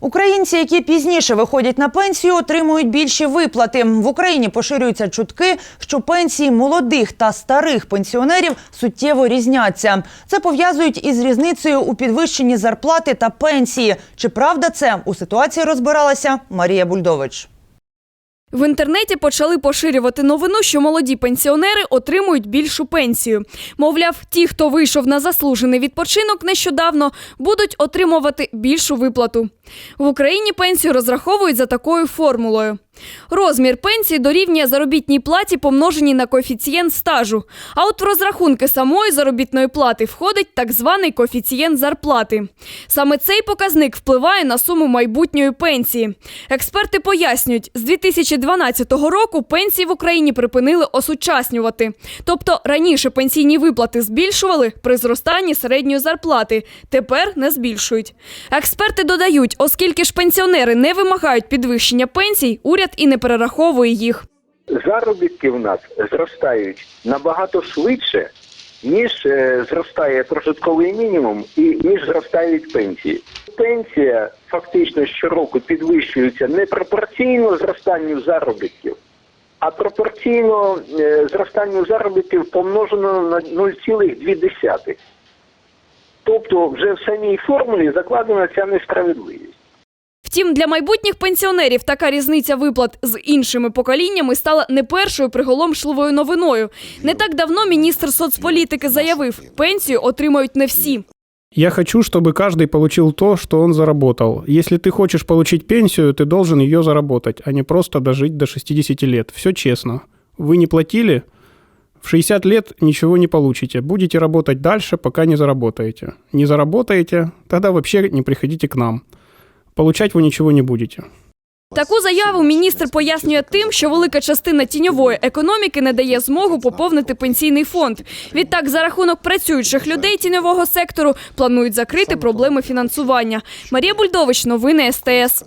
Українці, які пізніше виходять на пенсію, отримують більші виплати. В Україні поширюються чутки, що пенсії молодих та старих пенсіонерів суттєво різняться. Це пов'язують із різницею у підвищенні зарплати та пенсії. Чи правда це у ситуації розбиралася Марія Бульдович? В інтернеті почали поширювати новину, що молоді пенсіонери отримують більшу пенсію. Мовляв, ті, хто вийшов на заслужений відпочинок нещодавно, будуть отримувати більшу виплату. В Україні пенсію розраховують за такою формулою. Розмір пенсії дорівнює заробітній платі, помноженій на коефіцієнт стажу. А от в розрахунки самої заробітної плати входить так званий коефіцієнт зарплати. Саме цей показник впливає на суму майбутньої пенсії. Експерти пояснюють, з 2012 року пенсії в Україні припинили осучаснювати. Тобто раніше пенсійні виплати збільшували при зростанні середньої зарплати, тепер не збільшують. Експерти додають, оскільки ж пенсіонери не вимагають підвищення пенсій, уряд і не перераховує їх. заробітки в нас зростають набагато швидше, ніж е, зростає прожитковий мінімум і ніж зростають пенсії. Пенсія фактично щороку підвищується не пропорційно зростанню заробітків, а пропорційно е, зростанню заробітків помножено на 0,2. Тобто вже в самій формулі закладена ця несправедливість. Втім, для майбутніх пенсіонерів така різниця виплат з іншими поколіннями стала не першою приголомшливою новиною. Не так давно міністр соцполітики заявив, пенсію отримають не всі. Я хочу, чтобы каждый получил то, что он заработал. Если ты хочешь получить пенсию, ты должен ее заработать, а не просто дожить до 60 лет. Все честно. Вы не платили, в 60 лет ничего не получите. Будете работать дальше, пока не заработаете. Не заработаете, тогда вообще не приходите к нам. Получать вы ничего не будете. Таку заяву міністр пояснює тим, що велика частина тіньової економіки не дає змогу поповнити пенсійний фонд. Відтак, за рахунок працюючих людей тіньового сектору планують закрити проблеми фінансування. Марія Бульдович, новини СТС.